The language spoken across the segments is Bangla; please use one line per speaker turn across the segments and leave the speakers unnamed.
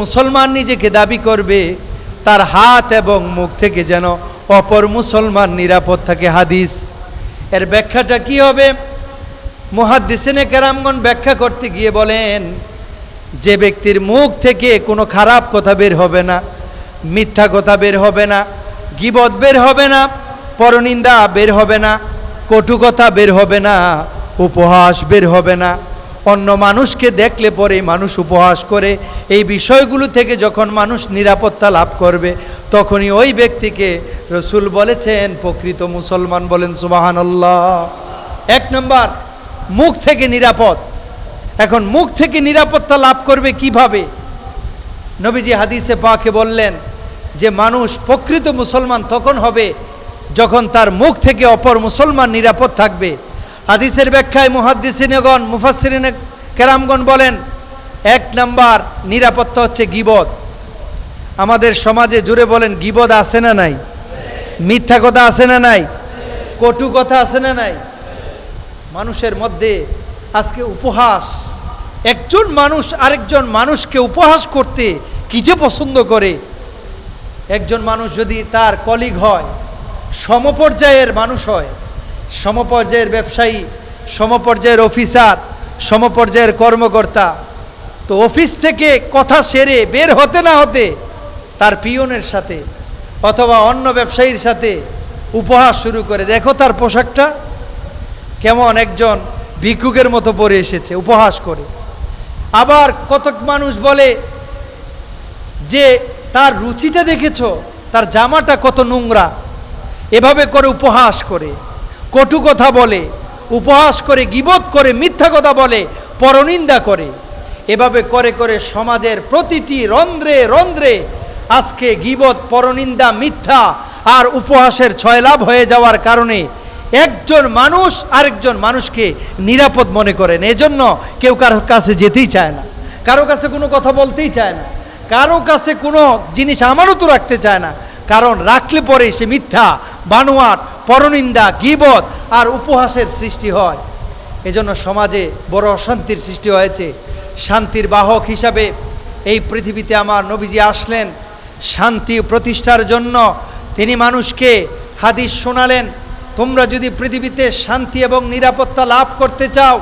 মুসলমান নিজেকে দাবি করবে, তার হাত এবং মুখ থেকে যেন অপর মুসলমান নিরাপদ থাকে। হাদিস। এর ব্যাখ্যাটা কি হবে? মুহাদ্দিসিনে কেরামগণ ব্যাখ্যা করতে গিয়ে বলেন, যে ব্যক্তির মুখ থেকে কোনো খারাপ কথা বের হবে না, মিথ্যা কথা বের হবে না, গিবত বের হবে না, পরনিন্দা বের হবে না, কটু কথা বের হবে না, উপহাস বের হবে না। অন্য মানুষকে দেখলে পরে মানুষ উপহাস করে। এই বিষয়গুলো থেকে যখন মানুষ নিরাপত্তা লাভ করবে, তখনই ওই ব্যক্তিকে রসুল বলেছেন, প্রকৃত মুসলমান বলেন সুবাহান্লাহ এক নম্বর, মুখ থেকে নিরাপদ। এখন মুখ থেকে নিরাপত্তা লাভ করবে কীভাবে? নবীজি হাদিসে পাকে বললেন যে, মানুষ প্রকৃত মুসলমান তখন হবে যখন তার মুখ থেকে অপর মুসলমান নিরাপদ থাকবে। হাদিসের ব্যাখ্যায় মুহাদ্দিসিনগণ মুফাসরিন কেরামগণ বলেন, এক নাম্বার নিরাপত্তা হচ্ছে গিবদ। আমাদের সমাজে জুড়ে বলেন, গিবদ আছে না নাই? মিথ্যা কথা আছে না নাই? কটু কথা আছে না নাই? মানুষের মধ্যে আজকে উপহাস। একজন মানুষ আরেকজন মানুষকে উপহাস করতে কি যে পছন্দ করে? একজন মানুষ যদি তার কলিগ হয়, সমপর্যায়ের মানুষ হয় সমপর্যায়ের ব্যবসায়ী, সমপর্যায়ের অফিসার, সমপর্যায়ের কর্মকর্তা। তো অফিস থেকে কথা সেরে বের হতে না হতে তার পিয়নের সাথে অথবা অন্য ব্যবসায়ীর সাথে উপহাস শুরু করে। দেখো তার পোশাকটা, কেমন একজন ভিক্ষুকের মতো পরে এসেছে, উপহাস করে। আবার কতক মানুষ বলে যে, তার রুচিটা দেখেছ, তার জামাটা কত নোংরা, এভাবে করে উপহাস করে। কটু কথা বলে, উপহাস করে, গিবত করে, মিথ্যা কথা বলে, পরনিন্দা করে। এভাবে করে করে সমাজের প্রতিটি রন্ধ্রে রন্ধ্রে আজকে গিবত, পরনিন্দা, মিথ্যা আর উপহাসের ছয়লাভ হয়ে যাওয়ার কারণে একজন মানুষ আরেকজন মানুষকে নিরাপদ মনে করেন। এজন্য কেউ কারও কাছে যেতেই চায় না। কারও কাছে কোনো কথা বলতেই চায় না। কারও কাছে কোনো জিনিস আমারও তো রাখতে চায় না। কারণ রাখলে পরে সে মিথ্যা, বানোয়াট পরনিন্দা, গিবত আর উপহাসের সৃষ্টি হয়। এজন্য সমাজে বড় অশান্তির সৃষ্টি হয়েছে। শান্তির বাহক হিসাবে এই পৃথিবীতে আমার নবীজি আসলেন। শান্তি প্রতিষ্ঠার জন্য তিনি মানুষকে হাদিস শোনালেন, তোমরা যদি পৃথিবীতে শান্তি এবং নিরাপত্তা লাভ করতে চাও,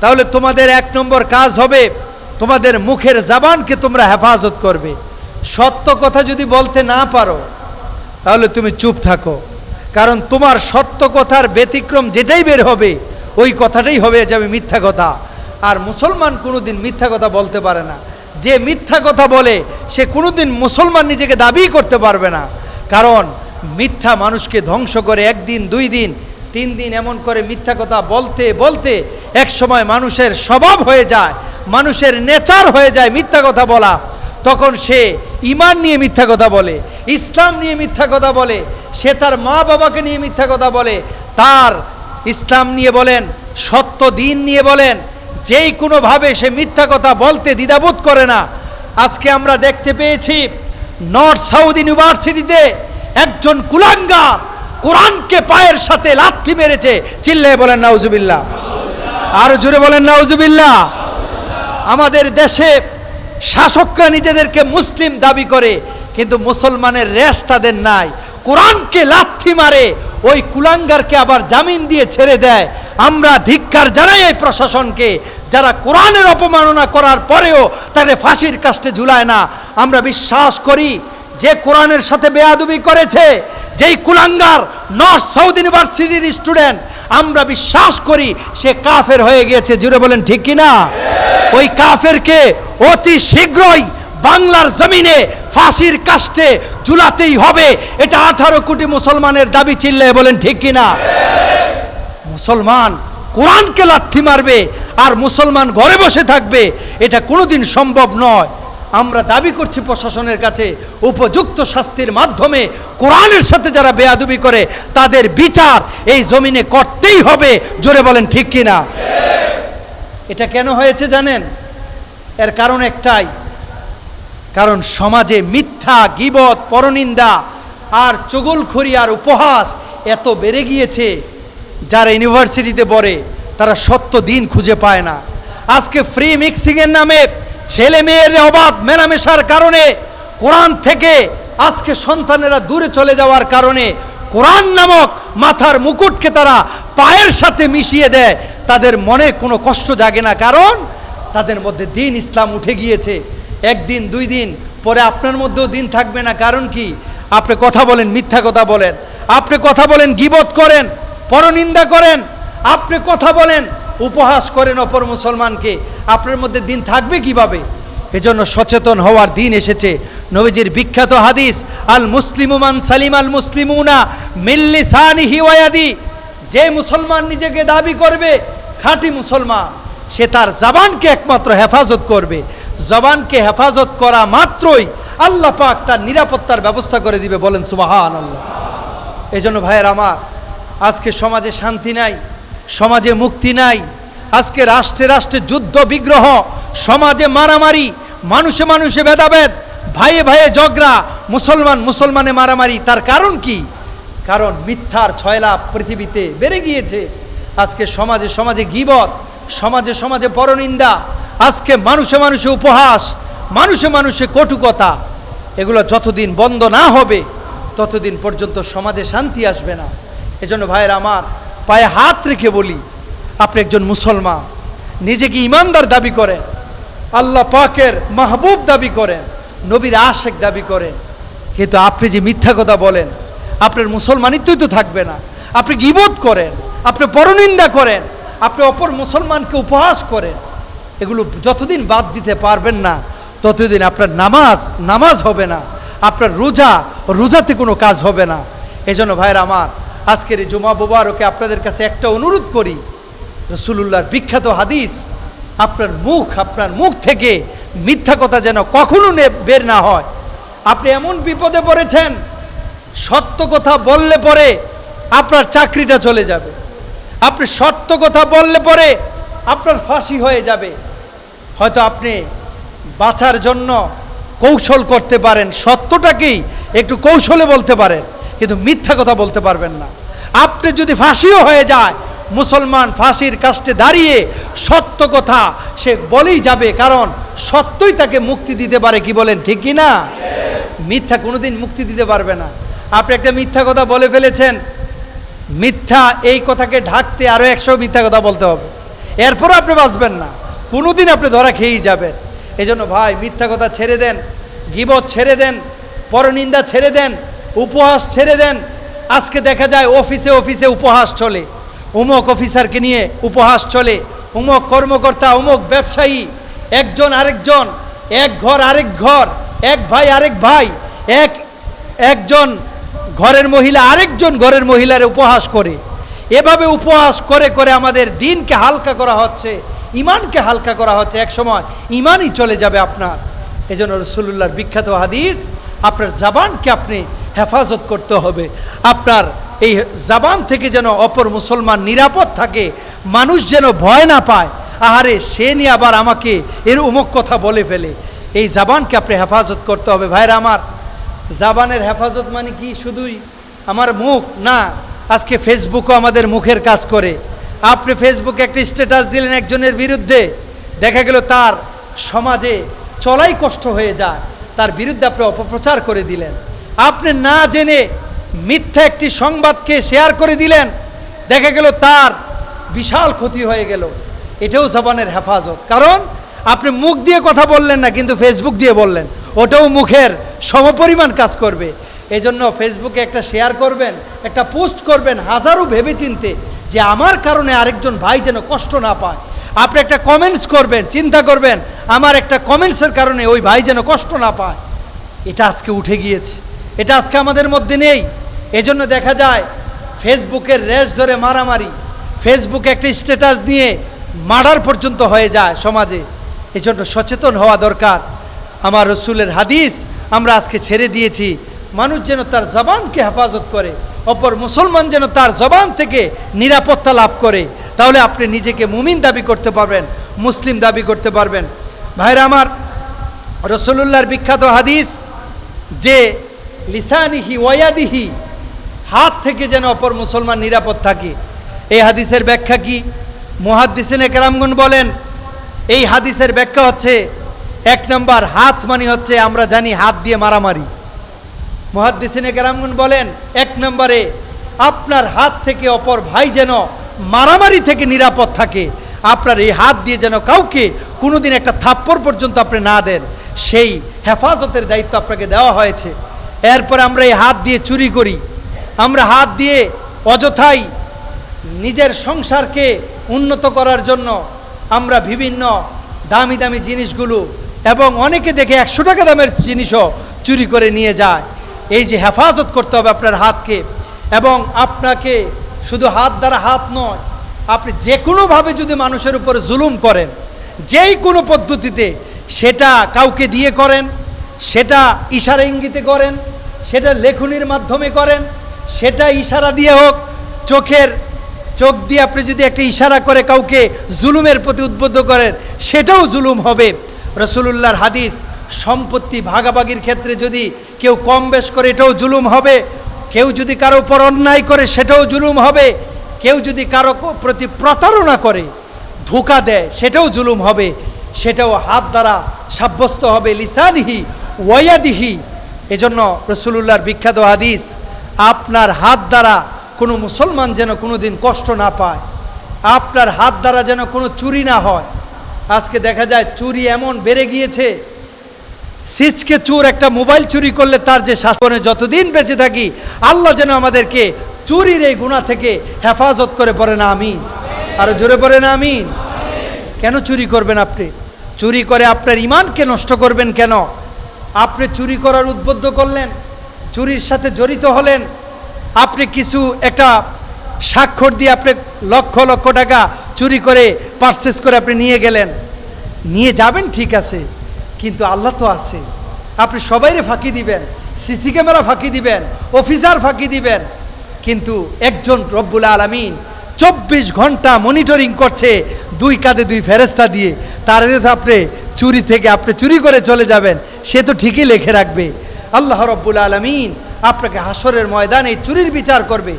তাহলে তোমাদের এক নম্বর কাজ হবে, তোমাদের মুখের জাবানকে তোমরা হেফাজত করবে। সত্য কথা যদি বলতে না পারো, তাহলে তুমি চুপ থাকো। কারণ তোমার সত্য কথার ব্যতিক্রম যেটাই বের হবে, ওই কথাটাই হবে যাবে মিথ্যা কথা। আর মুসলমান কোনোদিন মিথ্যা কথা বলতে পারে না। যে মিথ্যা কথা বলে, সে কোনোদিন মুসলমান নিজেকে দাবি করতে পারবে না। কারণ মিথ্যা মানুষকে ধ্বংস করে একদিন, দুই দিন, তিন দিন এমন করে মিথ্যা কথা বলতে বলতে এক সময় মানুষের স্বভাব হয়ে যায়, মানুষের নেচার হয়ে যায় মিথ্যা কথা বলা। তখন সে ইমান নিয়ে মিথ্যা কথা বলে, ইসলাম নিয়ে মিথ্যা কথা বলে, সে তার মা বাবাকে নিয়ে মিথ্যা কথা বলে, তার ইসলাম নিয়ে বলেন, সত্য দিন নিয়ে বলেন, যেই কোনোভাবে সে মিথ্যা কথা বলতে দ্বিধাবোধ করে না। আজকে আমরা দেখতে পেয়েছি, নর্থ সাউথ ইউনিভার্সিটিতে একজন কুলাঙ্গার কোরআনকে পায়ের সাথে লাথি মেরেছে চিল্লে বলেন, নাউজুবিল্লাহ। আর জুড়ে বলেন, নাউজুবিল্লাহ। আমাদের দেশে শাসকরা নিজেদেরকে মুসলিম দাবি করে, কিন্তু মুসলমানের রেশ তাদের নাই। কোরআনকে লাথি মারে, ওই কুলাঙ্গারকে আবার জামিন দিয়ে ছেড়ে দেয়। আমরা ধিক্কার জানাই এই প্রশাসনকে, যারা কোরআনের অপমাননা করার পরেও তাদের ফাঁসির কাস্টে ঝুলায় না। আমরা বিশ্বাস করি, যে কোরআনের সাথে বেয়াদবি করেছে, যেই কুলাঙ্গার নর্থ সাউথ ইউনিভার্সিটির স্টুডেন্ট, আমরা বিশ্বাস করি সে কাফের হয়ে গিয়েছে। জুড়ে বলেন, ঠিক কিনা? ওই কাফেরকে অতি শীঘ্রই বাংলার জমিনে ফাঁসির কাস্টে ঝুলাতেই হবে। এটা আঠারো কোটি মুসলমানের দাবি চিল্লে বলেন, ঠিক কিনা? মুসলমান কোরআনকে লাথি মারবে আর মুসলমান ঘরে বসে থাকবে, এটা কোনোদিন সম্ভব নয়। আমরা দাবি করছি প্রশাসনের কাছে উপযুক্ত শাস্তির মাধ্যমে কোরআনের সাথে যারা বেয়াদুবি করে, তাদের বিচার এই জমিনে করতেই হবে। জোরে বলেন, ঠিক কিনা? এটা কেন হয়েছে জানেন? এর কারণ একটাই। কারণ সমাজে মিথ্যা, গিবত, পরনিন্দা আর চুগলখড়ি আর উপহাস এত বেড়ে গিয়েছে, যারা ইউনিভার্সিটিতে পড়ে, তারা সত্য দিন খুঁজে পায় না। আজকে ফ্রি মিক্সিংয়ের নামে ছেলে মেয়ের অবাধ মেলামেশার কারণে, কোরআন থেকে আজকে সন্তানেরা দূরে চলে যাওয়ার কারণে কোরআন নামক মাথার মুকুটকে তারা পায়ের সাথে মিশিয়ে দেয়। তাদের মনে কোনো কষ্ট জাগে না, কারণ তাদের মধ্যে দিন ইসলাম উঠে গিয়েছে। একদিন, দুই দিন, পরে আপনার মধ্যেও দিন থাকবে না। কারণ কি? আপনি কথা বলেন, মিথ্যা কথা বলেন। আপনি কথা বলেন, গিবত করেন, পরনিন্দা করেন। আপনি কথা বলেন, উপহাস করেন অপর মুসলমানকে। আপনার মধ্যে দিন থাকবে কীভাবে? এজন্য সচেতন হওয়ার দিন এসেছে। নবীজির বিখ্যাত হাদিস, আল মুসলিমুমান সালিম আল মুসলিমুনা মিল্লি সানিহি ওয়াদি যে মুসলমান নিজেকে দাবি করবে, খাঁটি মুসলমান, সে তার জবানকে একমাত্র হেফাজত করবে। জবানকে হেফাজত করা মাত্রই আল্লাহ পাক তার নিরাপত্তার ব্যবস্থা করে দিবে বলেন সুবাহান আল্লাহ এই জন্য ভাইয়ের আমার, আজকে সমাজে শান্তি নাই, সমাজে মুক্তি নাই, আজকে রাষ্ট্রে রাষ্ট্রে যুদ্ধ বিগ্রহ সমাজে মারামারি, মানুষে মানুষে ভেদাভেদ, ভাইয়ে ভাইয়ে ঝগড়া, মুসলমান মুসলমানে মারামারি, তার কারণ কি? কারণ মিথ্যার ছয়লা পৃথিবীতে বেড়ে গিয়েছে। আজকে সমাজে সমাজে গিবত সমাজে সমাজে পরনিন্দা, আজকে মানুষে মানুষে উপহাস, মানুষে মানুষে কটুকতা, এগুলো যতদিন বন্ধ না হবে, ততদিন পর্যন্ত সমাজে শান্তি আসবে না। এজন্য ভাইয়ের আমার পায়ে হাত রেখে বলি, আপনি একজন মুসলমান, নিজেকে ইমানদার দাবি করেন আল্লাহ পাকের মাহবুব দাবি করেন, নবীর আশেক দাবি করেন। কিন্তু আপনি যে মিথ্যা কথা বলেন, আপনার মুসলমানিত্বই তো থাকবে না। আপনি গিবোধ করেন, আপনি পরনিন্দা করেন, আপনি অপর মুসলমানকে উপহাস করেন। এগুলো যতদিন বাদ দিতে পারবেন না, ততদিন আপনার নামাজ নামাজ হবে না। আপনার রোজা, রোজাতে কোনো কাজ হবে না। এজন্য ভাইয়ের আমার, আজকের এই জুমা বোবারকে আপনাদের কাছে একটা অনুরোধ করি। রসুলুল্লাহর বিখ্যাত হাদিস আপনার মুখ আপনার মুখ থেকে মিথ্যা কথা যেন কখনো বের না হয়। আপনি এমন বিপদে পড়েছেন, সত্য কথা বললে পরে আপনার চাকরিটা চলে যাবে। আপনি সত্য কথা বললে পরে আপনার ফাঁসি হয়ে যাবে। হয়তো আপনি বাঁচার জন্য কৌশল করতে পারেন সত্যটাকেই একটু কৌশলে বলতে পারেন, কিন্তু মিথ্যা কথা বলতে পারবেন না। আপনি যদি ফাঁসিও হয়ে যায়, মুসলমান ফাঁসির কাস্টে দাঁড়িয়ে সত্য কথা। সে বলেই যাবে, কারণ সত্যই তাকে মুক্তি দিতে পারে, কি বলেন, ঠিক কি না? মিথ্যা কোনোদিন মুক্তি দিতে পারবে না। আপনি একটা মিথ্যা কথা বলে ফেলেছেন, মিথ্যা এই কথাকে ঢাকতে আরও একশো মিথ্যা কথা বলতে হবে। এরপরও আপনি বাঁচবেন না। কোনোদিন আপনি ধরা খেয়েই যাবেন। এই জন্য ভাই, মিথ্যা কথা ছেড়ে দেন, গিবত ছেড়ে দেন, পরনিন্দা ছেড়ে দেন, উপহাস ছেড়ে দেন। আজকে দেখা যায় অফিসে অফিসে উপহাস চলে। উমক অফিসারকে নিয়ে উপহাস চলে। উমক কর্মকর্তা, উমক ব্যবসায়ী, একজন আরেকজন, এক ঘর আরেক ঘর, এক ভাই আরেক ভাই, এক, একজন ঘরের মহিলা আরেকজন ঘরের মহিলার উপহাস করে। এভাবে উপহাস করে করে আমাদের দিনকে হালকা করা হচ্ছে, ইমানকে হালকা করা হচ্ছে এক সময়। ইমানই চলে যাবে আপনার। এই জন্য রসুল্লাহর বিখ্যাত হাদিস, আপনার জাবানকে আপনি হেফাজত করতে হবে। আপনার এই জাবান থেকে যেন অপর মুসলমান নিরাপদ থাকে, মানুষ যেন ভয় না পায়, আহারে সে নিয়ে আবার আমাকে এর উমুক কথা বলে ফেলে। এই জাবানকে আপনি হেফাজত করতে হবে ভাইরা আমার। জাবানের হেফাজত মানে কি? শুধুই আমার মুখ? না, আজকে ফেসবুকও আমাদের মুখের কাজ করে। আপনি ফেসবুকে একটা স্ট্যাটাস দিলেন একজনের বিরুদ্ধে, দেখা গেল তার সমাজে চলাই কষ্ট হয়ে যায়, তার বিরুদ্ধে আপনি অপপ্রচার করে দিলেন। আপনি না জেনে মিথ্যা একটি সংবাদকে শেয়ার করে দিলেন, দেখা গেল তার বিশাল ক্ষতি হয়ে গেল। এটাও জবানের হেফাজত। কারণ আপনি মুখ দিয়ে কথা বললেন না, কিন্তু ফেসবুক দিয়ে বললেন। ওটাও মুখের সমপরিমাণ কাজ করবে। এই জন্য ফেসবুকে একটা শেয়ার করবেন, একটা পোস্ট করবেন হাজারো ভেবে চিনতে যে আমার কারণে আরেকজন ভাই যেন কষ্ট না পায়। আপনি একটা কমেন্টস করবেন, চিন্তা করবেন, আমার একটা কমেন্টসের কারণে ওই ভাই যেন কষ্ট না পায়। এটা আজকে উঠে গিয়েছে। এটা আজকে আমাদের মধ্যে নেই। এজন্য দেখা যায় ফেসবুকের রেস ধরে মারামারি ফেসবুকে একটা স্ট্যাটাস নিয়ে মার্ডার পর্যন্ত হয়ে যায় সমাজে। এজন্য সচেতন হওয়া দরকার। আমার রসুলের হাদিস আমরা আজকে ছেড়ে দিয়েছি। মানুষ যেন তার জবানকে হেফাজত করে, অপর মুসলমান যেন তার জবান থেকে নিরাপত্তা লাভ করে। তাহলে আপনি নিজেকে মুমিন দাবি করতে পারবেন, মুসলিম দাবি করতে পারবেন। ভাইরা আমার রসুল্লাহর বিখ্যাত হাদিস যে, লিসানিহি ওয়াদিহি হাত থেকে যেন অপর মুসলমান নিরাপদ থাকে। এই হাদিসের ব্যাখ্যা কি? মুহাদ্দিসিনে কেরামগুন বলেন, এই হাদিসের ব্যাখ্যা হচ্ছে, এক নম্বর হাত মানে হচ্ছে আমরা জানি হাত দিয়ে মারামারি। মহাদ্দিসিনে কেরামগুন বলেন, এক নম্বরে আপনার হাত থেকে অপর ভাই যেন মারামারি থেকে নিরাপদ থাকে। আপনার এই হাত দিয়ে যেন কাউকে কোনোদিন একটা থাপ্পড় পর্যন্ত আপনি না দেন, সেই হেফাজতের দায়িত্ব আপনাকে দেওয়া হয়েছে। এরপর আমরা এই হাত দিয়ে চুরি করি। আমরা হাত দিয়ে অযথাই নিজের সংসারকে উন্নত করার জন্য আমরা বিভিন্ন দামি দামি জিনিসগুলো এবং অনেকে দেখে একশো টাকা দামের জিনিসও চুরি করে নিয়ে যায়। এই যে হেফাজত করতে হবে আপনার হাতকে এবং আপনাকে শুধু হাত দ্বারা হাত নয়, আপনি যে কোনোভাবে যদি মানুষের উপরে জুলুম করেন, যেই কোনো পদ্ধতিতে সেটা কাউকে দিয়ে করেন, সেটা ইশারা ইঙ্গিতে করেন, সেটা লেখনির মাধ্যমে করেন সেটা ইশারা দিয়ে হোক, চোখের, চোখ দিয়ে আপনি যদি একটা ইশারা করে কাউকে জুলুমের প্রতি উদ্বুদ্ধ করেন, সেটাও জুলুম হবে। রসুলুল্লাহর হাদিস, সম্পত্তি ভাগাভাগির ক্ষেত্রে যদি কেউ কম বেশ করে, এটাও জুলুম হবে। কেউ যদি কারও উপর অন্যায় করে, সেটাও জুলুম হবে। কেউ যদি কারও প্রতি প্রতারণা করে, ধোকা দেয়, সেটাও জুলুম হবে। সেটাও হাত দ্বারা সাব্যস্ত হবে, লিসানিহি ওয়াদিহি এজন্য রসুলুল্লাহর বিখ্যাত হাদিস আপনার হাত দ্বারা কোনো মুসলমান যেন কোনো দিন কষ্ট না পায়, আপনার হাত দ্বারা যেন কোনো চুরি না হয়। আজকে দেখা যায় চুরি এমন বেড়ে গিয়েছে সিচকে চোর একটা মোবাইল চুরি করলে তার যে শাসনে যতদিন বেঁচে থাকি, আল্লাহ যেন আমাদেরকে চুরির এই গুণা থেকে হেফাজত করে পড়ে না, আমিন। আরও জোরে পড়ে না আমিন। কেন চুরি করবেন আপনি? চুরি করে আপনার ইমানকে নষ্ট করবেন কেন? আপনি চুরি করার উদ্বুদ্ধ করলেন। চুরির সাথে জড়িত হলেন, আপনি কিছু একটা স্বাক্ষর দিয়ে আপনি লক্ষ লক্ষ টাকা চুরি করে পারচেস করে আপনি নিয়ে গেলেন। নিয়ে যাবেন ঠিক আছে, কিন্তু আল্লাহ তো আছে। আপনি সবাইরে ফাঁকি দিবেন, সিসি ক্যামেরা ফাঁকি দিবেন অফিসার ফাঁকি দিবেন, কিন্তু একজন রব্বুল আলমিন চব্বিশ ঘণ্টা মনিটরিং করছে, দুই কাঁধে দুই ফেরেস্তা দিয়ে। তার আপনি চুরি থেকে, আপনি চুরি করে চলে যাবেন, সে তো ঠিকই লেখে রাখবে। আল্লাহ রব্বুল আলমিন আপনাকে হাসরের ময়দানে চুরির বিচার করবে,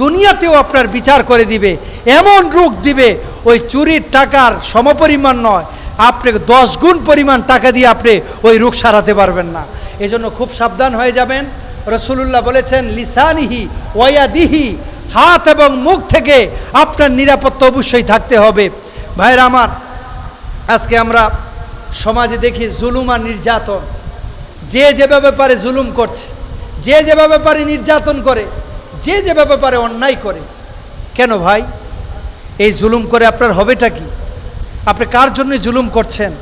দুনিয়াতেও আপনার বিচার করে দিবে, এমন রোগ দিবে, ওই চুরির টাকার সমপরিমাণ নয়, আপনাকে দশ গুণ পরিমাণ টাকা দিয়ে আপনি ওই রোগ সারাতে পারবেন না। এজন্য খুব সাবধান হয়ে যাবেন। রসুলুল্লাহ বলেছেন, লিসানিহি ওয়াদিহি হাত এবং মুখ থেকে আপনার নিরাপত্তা অবশ্যই থাকতে হবে। ভাইরা আমার, আজকে আমরা সমাজে দেখি জুলুম নির্যাতন। যে যেভাবে পারে জুলুম করছে, যে যেভাবে পারে নির্যাতন করে, যে যেভাবে পারে অন্যায় করে, কেন ভাই? এই জুলুম করে আপনার হবেটা কি? আপনি কার জন্য জুলুম করছেন?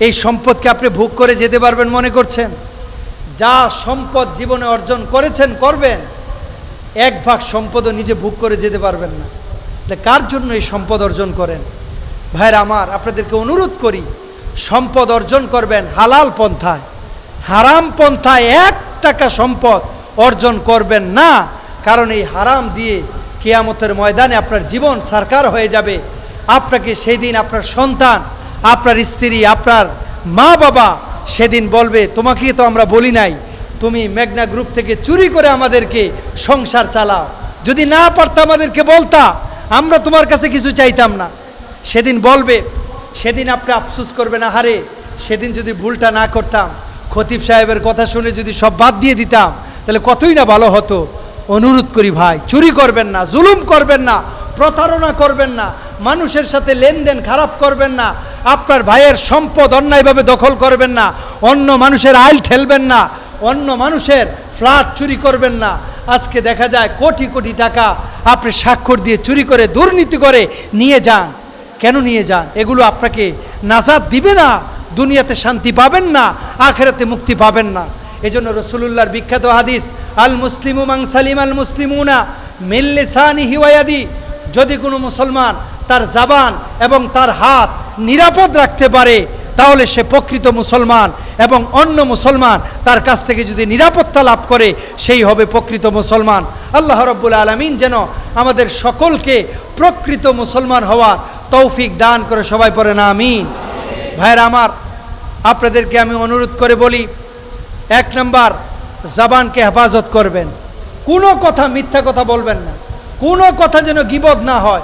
এই সম্পদকে আপনি ভোগ করে যেতে পারবেন মনে করছেন? যা সম্পদ জীবনে অর্জন করেছেন, করবেন, এক ভাগ সম্পদও নিজে ভোগ করে যেতে পারবেন না। তাহলে কার জন্য এই সম্পদ অর্জন করেন? ভাইরা আমার, আপনাদেরকে অনুরোধ করি, সম্পদ অর্জন করবেন হালাল পন্থায়। হারাম পন্থায় এক টাকা সম্পদ অর্জন করবেন না, কারণ এই হারাম দিয়ে কেয়ামতের ময়দানে আপনার জীবন সারকার হয়ে যাবে। আপনাকে সেই দিন আপনার সন্তান, আপনার স্ত্রী, আপনার মা বাবা সেদিন বলবে, তোমাকে তো আমরা বলি নাই, তুমি মেঘনা গ্রুপ থেকে চুরি করে আমাদেরকে সংসার চালাও। যদি না পারতা আমাদেরকে বলতা, আমরা তোমার কাছে কিছু চাইতাম না। সেদিন বলবে, সেদিন আপনি আফসুস করবেন, আহারে, সেদিন যদি ভুলটা না করতাম খতিব সাহেবের কথা শুনে যদি সব বাদ দিয়ে দিতাম, তাহলে কতই না ভালো হতো। অনুরোধ করি ভাই, চুরি করবেন না, জুলুম করবেন না, প্রতারণা করবেন না, মানুষের সাথে লেনদেন খারাপ করবেন না, আপনার ভাইয়ের সম্পদ অন্যায়ভাবে দখল করবেন না, অন্য মানুষের আইল ঠেলবেন না, অন্য মানুষের ফ্ল্যাট চুরি করবেন না। আজকে দেখা যায় কোটি কোটি টাকা আপনি স্বাক্ষর দিয়ে চুরি করে দুর্নীতি করে নিয়ে যান। কেন নিয়ে যান? এগুলো আপনাকে নাজাদ দিবে না, দুনিয়াতে শান্তি পাবেন না আখেরাতে মুক্তি পাবেন না। এজন্য রসুলুল্লাহর বিখ্যাত হাদিস, আল মুসলিমু মাং সালিম আল মুসলিমুনা মিল্লিসানি হিওয়ায়াদি যদি কোনো মুসলমান তার জাবান এবং তার হাত নিরাপদ রাখতে পারে, তাহলে সে প্রকৃত মুসলমান এবং অন্য মুসলমান তার কাছ থেকে যদি নিরাপত্তা লাভ করে, সেই হবে প্রকৃত মুসলমান। আল্লাহ রব্বুল আলমিন যেন আমাদের সকলকে প্রকৃত মুসলমান হওয়ার তৌফিক দান করে সবাই পড়ে না আমিন। ভাইরা আমার আপনাদেরকে আমি অনুরোধ করে বলি, এক নম্বর, জাবানকে হেফাজত করবেন। কোনো কথা মিথ্যা কথা বলবেন না। কোনো কথা যেন গিবদ না হয়।